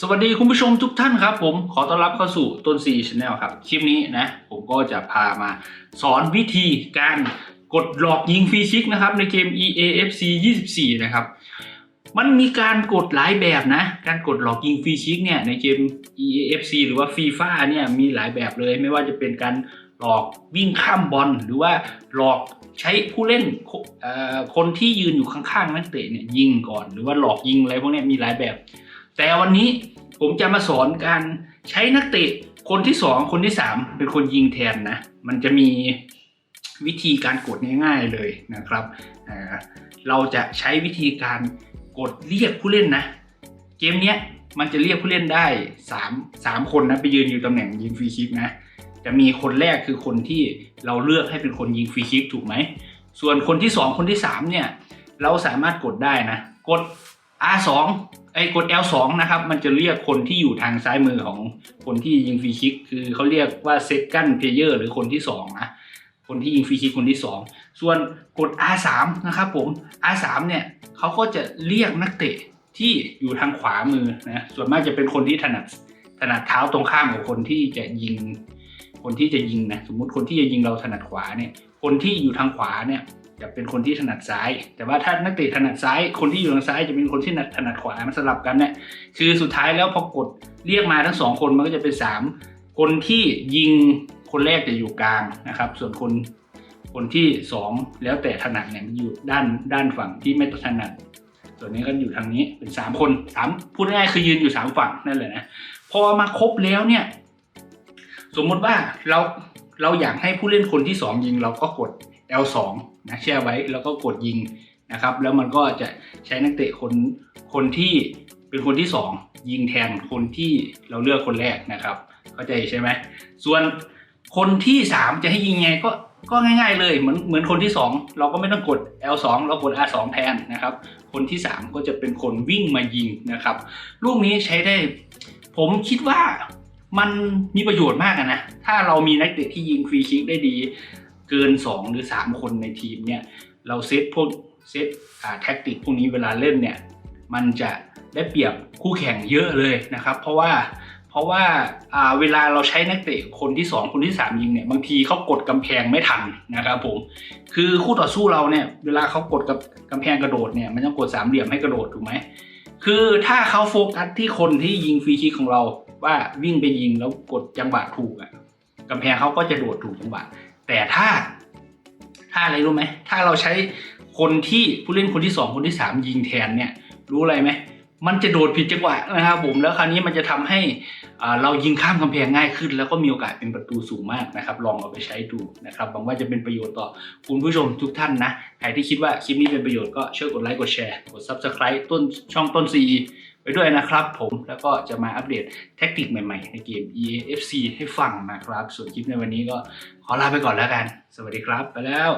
สวัสดีคุณผู้ชมทุกท่านครับผมขอต้อนรับเข้าสู่ต้นซีชาแนลครับ คลิปนี้นะผมก็จะพามาสอนวิธีการกดหลอกยิงฟรีชิกนะครับในเกม EAFC 24 นะครับ มันมีการกดหลายแบบนะ การกดหลอกยิงฟรีชิกเนี่ยในเกม EAFC หรือว่า FIFA เนี่ยมีหลายแบบเลยไม่ว่าจะเป็นการหลอกวิ่งข้ามบอลหรือว่าหลอกใช้ผู้เล่นคนที่ยืนอยู่ข้างๆนักเตะเนี่ยยิงก่อน หรือว่าหลอกยิงอะไรพวกนี้มีหลายแบบ แต่วันนี้ผมจะมาสอนการใช้นักเตะคนที่สองคนที่สามเป็นคนยิงแทนนะ มันจะมีวิธีการกดง่ายๆเลยนะครับเราจะใช้วิธีการกดเรียกผู้เล่นนะ เกมนี้มันจะเรียกผู้เล่นได้3 3คนนะไปยืนอยู่ตำแหน่งยิงฟรีคิกนะจะมีคนแรกคือคนที่เราเลือกให้เป็นคนยิงฟรีคิกถูกไหม ส่วนคนที่ 2 คนที่ 3 เนี่ย เราสามารถกดได้นะ กด R2 ไอ้กด L2 นะครับ มันจะเรียกคนที่อยู่ทางซ้ายมือของคนที่ยิงฟรีคิก คือเขาเรียกว่า second player หรือคนที่2นะคนที่ยิงฟรีคิกคนที่ 2 ส่วนกด R3 นะครับผม R3 เนี่ยเขาก็จะเรียกนักเตะที่อยู่ทางขวามือนะส่วนมากจะเป็นคนที่ถนัดถนัดเท้าตรงข้ามกับคนที่จะยิง คนที่จะยิงนะสมมุติคนที่จะยิงเราถนัดขวาเนี่ย คนที่อยู่ทางขวาเนี่ย จะเป็นคนที่ถนัดซ้าย แต่ว่าถ้านักเตะถนัดซ้าย คนที่อยู่ทางซ้ายจะเป็นคนที่ถนัดขวา มันสลับกันเนี่ยคือสุดท้ายแล้วพอกดเรียกมาทั้งสองคนมันก็จะเป็นสามคนที่ยิงคนแรกจะอยู่กลางนะครับ ส่วนคนคนที่สองแล้วแต่ถนัดเนี่ยมันอยู่ด้านด้านฝั่งที่ไม่ถนัด ส่วนนี้ก็อยู่ทางนี้เป็นสามคนสามพูดง่ายคือยืนอยู่สามฝั่งนั่นแหละนะพอมาครบแล้วเนี่ย สมมุติว่าเราเราอยากให้ผู้เล่นคนที่สองยิงเราก็กด L2 นะแช่ไว้แล้วก็กดยิงนะครับแล้วมันก็จะใช้นักเตะคนคนที่เป็นคนที่สองยิงแทนคนที่เราเลือกคนแรกนะครับ เข้าใจใช่ไหมส่วนคนที่สามจะให้ยิงไงก็ก็ง่ายๆเลยเหมือนเหมือนคนที่สองเราก็ไม่ต้องกด L2 เรากด R2 แทนนะครับ คนที่สามก็จะเป็นคนวิ่งมายิงนะครับ ลูกนี้ใช้ได้ ผมคิดว่ามันมีประโยชน์มากนะ ถ้าเรามีนักเตะที่ยิงฟรีคิกได้ดี เกิน 2 หรือ 3 คนในทีมเนี่ยเราเซตพวกเซตอ่าแท็กติกพวกนี้เวลาเล่นเนี่ยมันจะได้เปรียบคู่แข่งเยอะเลยนะครับ เพราะว่าเพราะว่าอ่าเวลาเราใช้นักเตะคนที่ 2 คนที่ 3 ยิงเนี่ยบางทีเขากดกำแพงไม่ทันนะครับผมคือคู่ต่อสู้เราเนี่ยเวลาเขากดกับกำแพงกระโดดเนี่ยมันต้องกดสามเหลี่ยมให้กระโดดถูกไหมคือถ้าเขาโฟกัสที่คนที่ยิงฟรีคิกของเราว่าวิ่งไปยิงแล้วกดจังหวะถูกอะกำแพงเขาก็จะโดดถูกจังหวะ แต่ถ้าถ้าอะไรรู้ไหม ถ้าเราใช้คนที่ผู้เล่นคนที่สองคนที่สามยิงแทนเนี่ยรู้อะไรไหม มันจะโดดผิดจังหวะนะครับผมแล้วคราวนี้มันจะทำให้เรายิงข้ามกำแพงง่ายขึ้น แล้วก็มีโอกาสเป็นประตูสูงมากนะครับ ลองเอาไปใช้ดูนะครับหวังว่าจะเป็นประโยชน์ต่อคุณผู้ชมทุกท่านนะ ใครที่คิดว่าคลิปนี้เป็นประโยชน์ก็ช่วยกดไลค์กดแชร์กด subscribe ต้นช่องต้น CE ไว้ด้วยนะครับผมแล้วก็จะมาอัปเดตแทคนิคใหม่ๆ ในเกม EAFC ให้ฟังนะครับ ส่วนคลิปในวันนี้ก็ขอลาไปก่อนแล้วกัน สวัสดีครับ ไปแล้ว